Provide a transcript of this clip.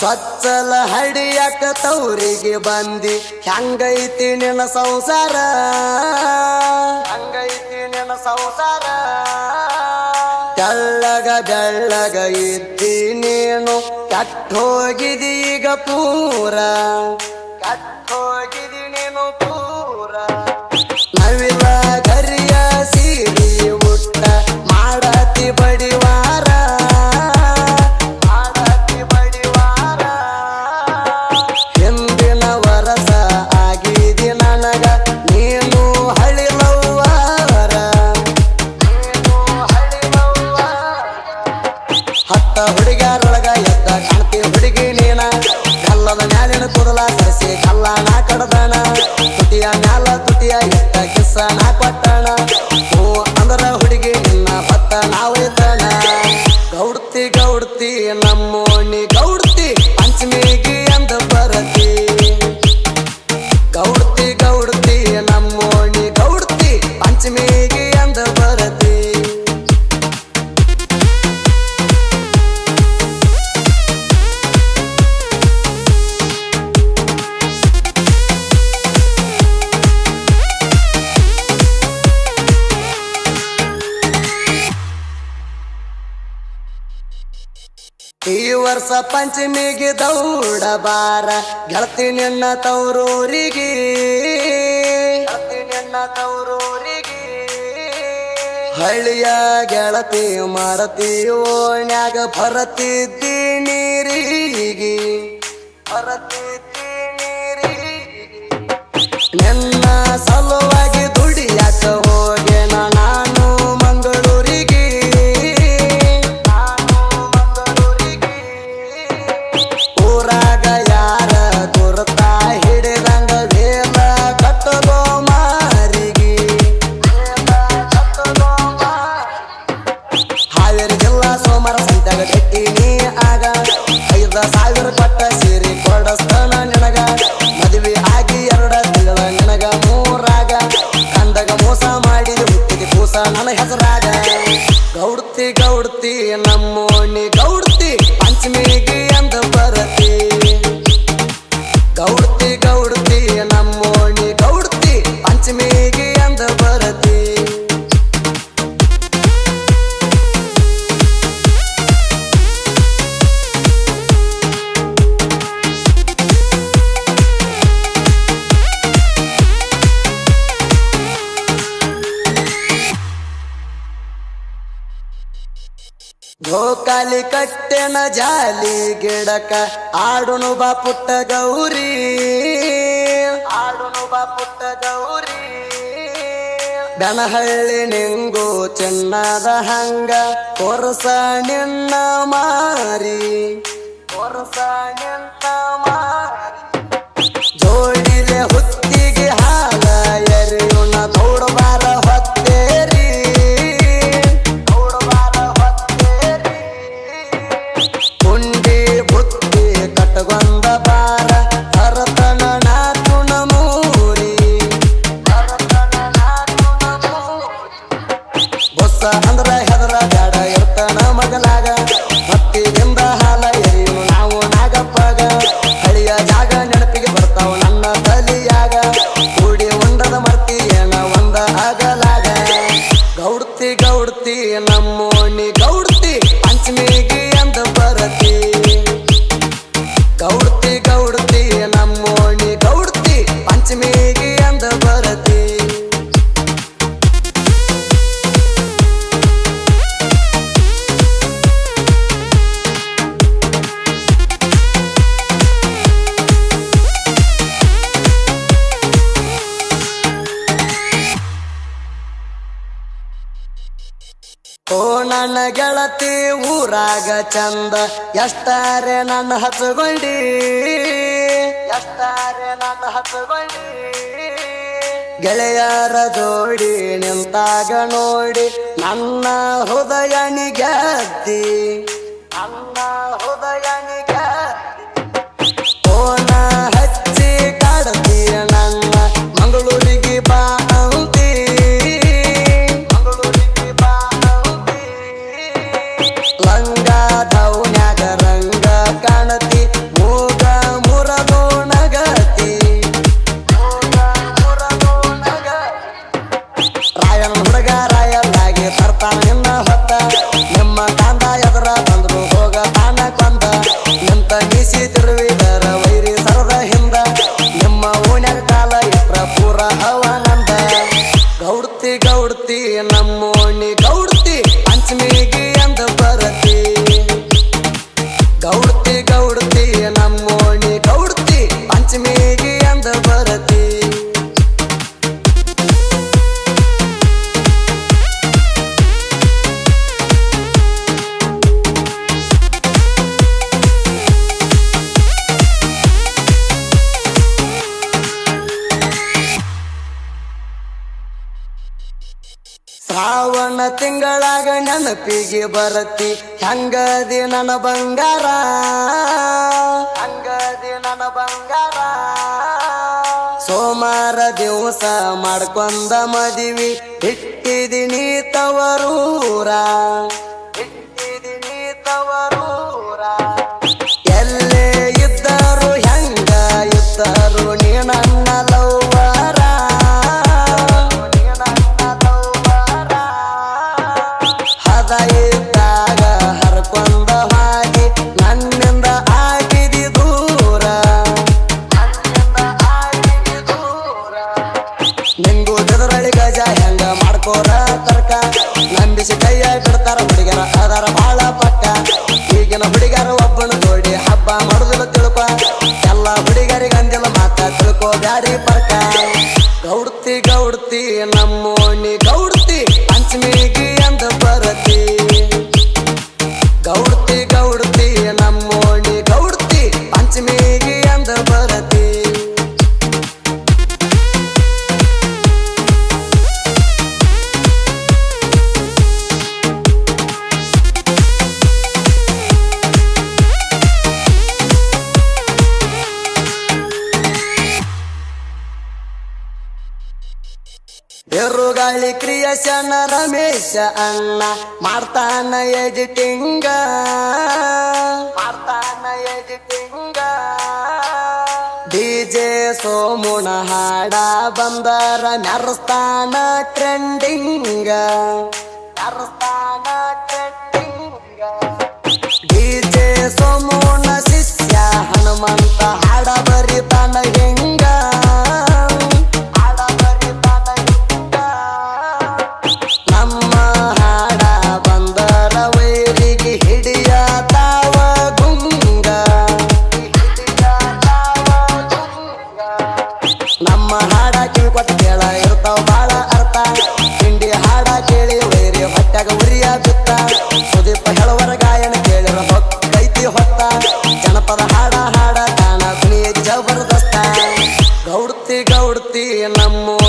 ಸ್ವಚ್ಚಲ ಹಡಿಯಕ ತೌರಿಗೆ ಬಂದಿ. ಹೆಂಗೈತಿ ನಿನ್ನ ಸಂಸಾರ? ಹಂಗೈತಿ ನಿನ್ನ ಸಂಸಾರ? ತೆಳ್ಳಗ ಬೆಳ್ಳಗ ಇದ್ದಿ ನೀನು. ಕಟ್ಟೋಗಿದೀಗ ಪೂರ. ಕೆಟ್ಟೋಗಿದಿ ಈ ವರ್ಷ ಪಂಚಮಿಗೆ ದೌಡ ಬಾರ ಗೆಳತಿ ನಿನ್ನ ತೌರೂರಿಗೆ ಗೆಳತಿ ನಿನ್ನ ತೌರೂರಿಗೆ ಹಳ್ಳಿಯ ಗೆಳತಿ ಮಾರತಿ ಓಣ್ಯಾಗ ಭರತಿದ್ದಿ ನೀರಿಗೆ. ಭರತಿದ್ದಿ ನೀರಿಗೆ. ನಿನ್ನ ಸಲುವಾಗಿ ದುಡಿಯಾಕ ಹೋಗೆನ ಕೊಟ್ಟ ಸೀರೆ ಕೊಡಸ್ತನ ನಿನಗ. ಮದುವೆ ಆಗಿ ಎರಡ ತಿಂಗಳ ನಿನಗ ಮೂರಾಗ. ಕಂದಗ ಮೋಸ ಮಾಡಿದ ಹುಟ್ಟಿದ ಕೂಸ ನನ್ನ ಹೆಸರಾಗ. ಗೌಡ್ತಿ ಗೌಡ್ತಿ ನಮ್ಮೋಣಿ ಗೋಕಾಲಿ ಕಟ್ಟೆನ ಜಾಲಿ ಗಿಡಕ ಆಡುನು ಬಾ ಪುಟ್ಟ ಗೌರಿ. ಆಡುನು ಬಾ ಪುಟ್ಟ ಗೌರಿ. ಬೆನಹಳ್ಳಿ ನಿಂಗು ಚೆನ್ನದ ಹಂಗ ಕೊರಸ ನಿನ್ನ ಮಾರಿ. ಕೊರಸ ನಿನ್ನ ಮಾರಿ. ಜೋಡಿಲೆ ಹುತ್ತಿಗೆ ಹಾಲ ಎರಿಯುಣ ದೌಡಬಾರ ನನ್ನ ಗೆಳತಿ ಊರಾಗ ಚಂದ ಎಷ್ಟಾರೆ ನನ್ನ ಹಚ್ಚಗೊಂಡಿ ಎಷ್ಟಾರೆ ನನ್ನ ಹಚ್ಚಗೊಂಡಿ ಗೆಳೆಯರ ಜೋಡಿ ನಿಂತಾಗ ನೋಡಿ ನನ್ನ ಹೃದಯನಿ ಹುಡುಗಾರ. ತಿಂಗಳಾಗ ನೆನಪಿಗೆ ಬರತಿ. ಹಂಗದಿ ನನ್ನ ಬಂಗಾರ. ಹಂಗದಿ ನನ್ನ ಬಂಗಾರ. ಸೋಮವಾರ ದಿವಸ ಮಾಡ್ಕೊಂಡ ಮದಿವಿ. ಇಟ್ಟಿದಿನಿ ತವರೂರ. ಕೊಡ್ತಿ ನಮ್ಮ ಓಣಿ ಗೌಡ್ತಿ ಅಂಚ ಅಂದ ಬರತಿ ಗಾಳಿ ಕ್ರಿಯಶನ ರಮೇಶ ಅಣ್ಣ. ಮಾಡ್ತಾನ ಎಡಿಟಿಂಗ ಮಾಡ್ತಾನ ಎಡಿಟಿಂಗ ಡಿಜೆ ಸೋಮುಣ ಹಾಡ ಬಂದರ ನರ್ಸ್ತಾನ trending ನರ್ಸ್ತಾನ trending DJ Somu ti enamoré.